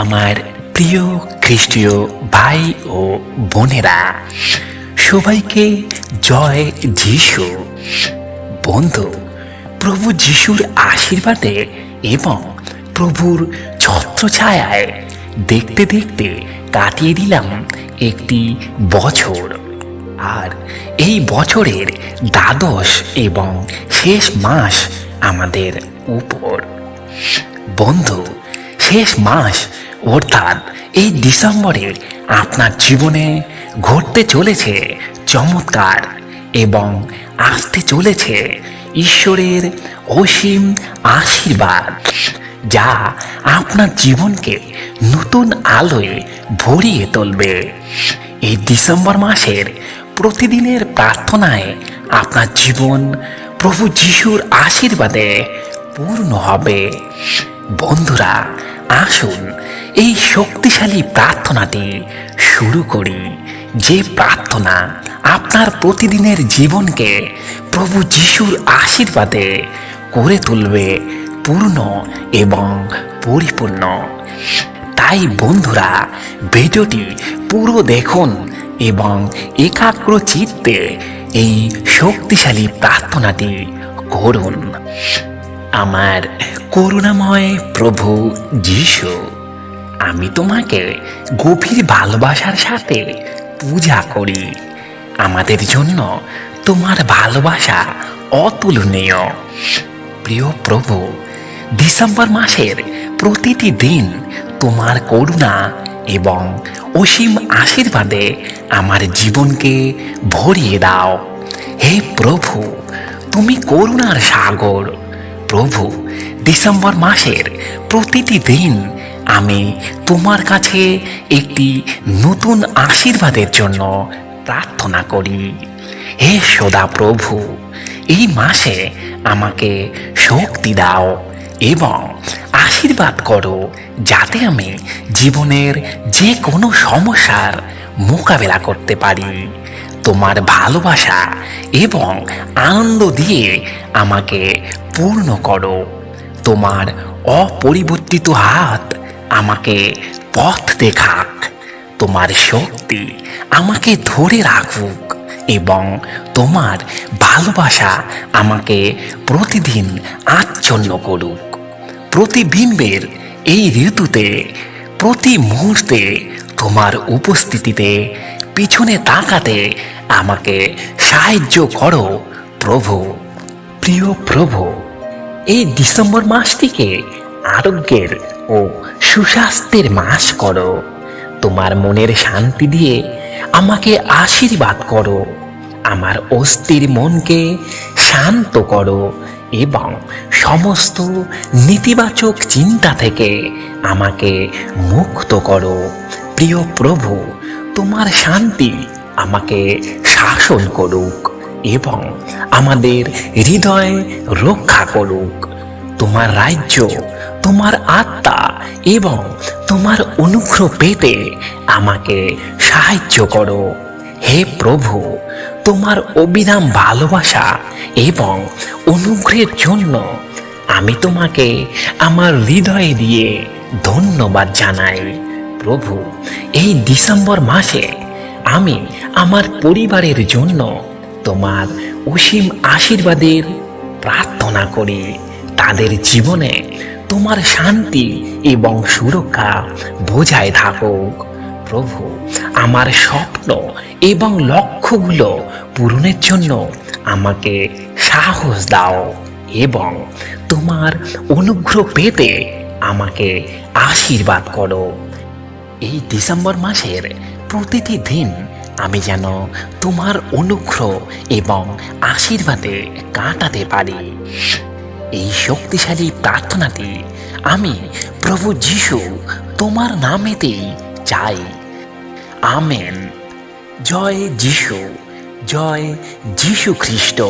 আমার প্রিয় খ্রিস্টীয় ভাই ও বোনেরা, সবাইকে জয় যিশু। বন্ধু, প্রভু যিশুর আশীর্বাদে এবং প্রভুর ছত্রছায়ায় দেখতে দেখতে কাটিয়ে দিলাম একটি বছর। আর এই বছরের দ্বাদশ এবং শেষ মাস আমাদের উপর। বন্ধু, শেষ মাস অর্থাৎ এই ডিসেম্বরে আপনার জীবনে ঘটতে চলেছে চমৎকার এবং আসতে চলেছে ঈশ্বরের অসীম আশীর্বাদ, যা আপনার জীবনকে নতুন আলোয় ভরিয়ে তুলবে। এই ডিসেম্বর মাসের প্রতিদিনের প্রার্থনায় আপনার জীবন প্রভু যিশুর আশীর্বাদে পূর্ণ হবে। বন্ধুরা আসুন, এই শক্তিশালী প্রার্থনাটি শুরু করি। যে প্রার্থনা আপনার প্রতিদিনের জীবনকে প্রভু যিশুর আশীর্বাদে করে তুলবে, পূর্ণ এবং পরিপূর্ণ। তাই বন্ধুরা, ভিডিওটি পুরো দেখুন এবং একাগ্র চিত্তে এই শক্তিশালী প্রার্থনাটি করুন। আমার করুণাময় প্রভু যিশু, আমি তোমাকে গভীর ভালোবাসার সাথে পূজা করি। আমাদের জন্য তোমার ভালোবাসা অতুলনীয়। প্রিয় প্রভু, ডিসেম্বর মাসের প্রতিটি দিন তোমার করুণা এবং অসীম আশীর্বাদে আমার জীবনকে ভরিয়ে দাও। হে প্রভু, তুমি করুণার সাগর প্রভু, ডিসেম্বর মাসের প্রতিটি দিন আমি তোমার কাছে একটি নতুন আশীর্বাদের জন্য প্রার্থনা করি। হে সদা প্রভু, এই মাসে আমাকে শক্তি দাও এবং আশীর্বাদ করো যাতে আমি জীবনের যে কোনো সমস্যার মোকাবেলা করতে পারি। তোমার ভালোবাসা এবং আনন্দ দিয়ে আমাকে পূর্ণ করো। তোমার অপরিবর্তিত হাত আমাকে পথ দেখাক। তোমার শক্তি আমাকে ধরে রাখুক এবং তোমার ভালোবাসা আমাকে প্রতিদিন আচ্ছন্ন করুক। প্রতিবিম্বের এই ঋতুতে, প্রতি মুহূর্তে তোমার উপস্থিতিতে, পিছনে তাকাতে আমাকে সাহায্য করো প্রভু। প্রিয় প্রভু, এই ডিসেম্বর মাসটিকে আরোগ্যের ও সুস্বাস্থ্যের মাস করো। তোমার মনের শান্তি দিয়ে আমাকে আশীর্বাদ করো। আমার অস্থির মনকে শান্ত করো এবং সমস্ত নেতিবাচক চিন্তা থেকে আমাকে মুক্ত করো। প্রিয় প্রভু, তোমার শান্তি আমাকে শাসন করুক। এবং আমাদের হৃদয় রক্ষা করুক। তোমার রাজ্য, তোমার আত্মা এবং তোমার অনুগ্রহ পেতে আমাকে সাহায্য করো। হে প্রভু, তোমার অবিরাম ভালোবাসা এবং অনুগ্রহের জন্য আমি তোমাকে আমার হৃদয়ে দিয়ে ধন্যবাদ জানাই। প্রভু, এই ডিসেম্বর মাসে আমি আমার পরিবারের জন্য তোমার অসীম আশীর্বাদের প্রার্থনা করি তাদের জীবনে তোমার শান্তি এবং সুরক্ষা বোঝায় থাকুক। প্রভু, আমার স্বপ্ন এবং লক্ষ্যগুলো পূরণের জন্য আমাকে সাহস দাও এবং তোমার অনুগ্রহ পেতে আমাকে আশীর্বাদ করো। এই ডিসেম্বর মাসের প্রতিটি দিন আমি যেন তোমার অনুগ্রহ এবং আশীর্বাদে কাটাতে পারি। এই শক্তিশালী প্রার্থনাটি আমি প্রভু যিশু তোমার নামেতেই চাই। আমেন। জয় যিশু জয় যিশু খ্রিস্ট।